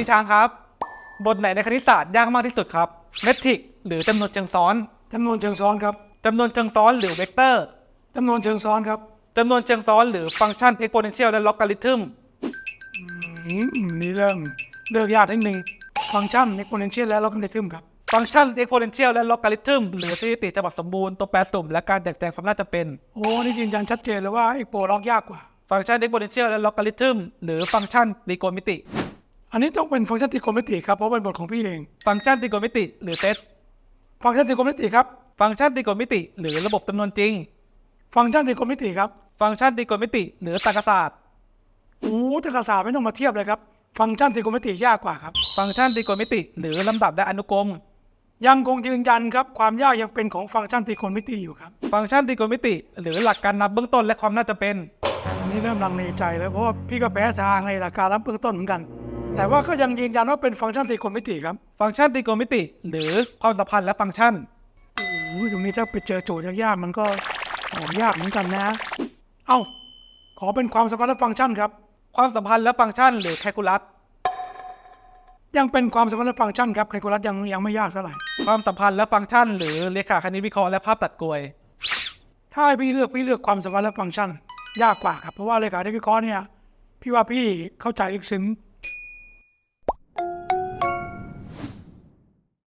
พี่ช้างครับ บทไหนในคณิตศาสตร์ยากมากที่สุดครับเมทริกหรือจำนวนเชิงซ้อนจำนวนเชิงซ้อนครับจำนวนเชิงซ้อนหรือเวกเตอร์จำนวนเชิงซ้อนครับจำนวนเชิงซ้อนหรือฟังก์ชัน exponential และล็อกการิทึมอืมนี่เริ่มเลือกยากนิดนึงฟังก์ชัน exponential และ logarithm ครับฟังก์ชัน exponential และล็อกการิทึมหรือสถิติฉบับสมบูรณ์ตัวแปรสุ่มและการแจกแจงความน่าจะเป็น โอ้นี่ยืนยันชัดเจนเลยว่า expo log ยากกว่า ฟังก์ชัน exponential และล็อกการิทึมหรือฟังก์ชันตรีโกณมิติ อันนี้ต้องเป็นฟังก์ชันตรีโกณมิติครับเพราะเป็นบทของพี่เอง ฟังก์ชันตรีโกณมิติหรือเซตฟังก์ชันตรีโกณมิติครับฟังก์ชันตรีโกณมิติ หรือระบบจำนวนจริง ฟังก์ชันตรีโกณมิติครับฟังก์ชันตรีโกณมิติ หรือตรรกศาสตร์โอ้จักรศาสตร์ไม่ต้องมาเทียบเลยครับฟังก์ชันตรีโกณมิติยากกว่าครับฟังก์ชันตรีโกณมิติ หรือลำดับและอนุกรมยังคงยืนยันครับความยากยังเป็นของฟังก์ชันตรีโกณมิติอยู่ครับฟังก์ชันตรีโกณมิติ หรือหลักการนับเบื้องต้นและความน่าจะเป็นอันนี้เริ่มลังเลใจแล้วเพราะว่าพี่ก็แพ้ทางในหลักการรับเบื้องต้นเหมือนกัน แต่ว่าก็ยังยืนยันว่าเป็นฟังก์ชันตรีโกณมิติครับฟังก์ชันตรีโกณมิติ หรือความสัมพันธ์และฟังก์ชันโอ้ยตรงนี้ถ้าไปเจอโจทย์ยากๆมันก็ตอบยากเหมือนกันนะ เอ้า ขอเป็นความสัมพันธ์และฟังก์ชันครับ ความสัมพันธ์และฟังก์ชันหรือแคลคูลัสยังเป็นความสัมพันธ์และฟังก์ชันครับแคลคูลัสยังยังไม่ยากเท่าไหร่ความสัมพันธ์และฟังก์ชัน หรือเลขาคณิตวิเคราะห์และภาพตัดกลวย ถ้าให้พี่เลือกพี่เลือกความสัมพันธ์และฟังก์ชัน ยากกว่าครับเพราะว่าเลขาธิวิเคราะห์เนี่ยพี่ว่าพี่เข้าใจลึกซึ้ง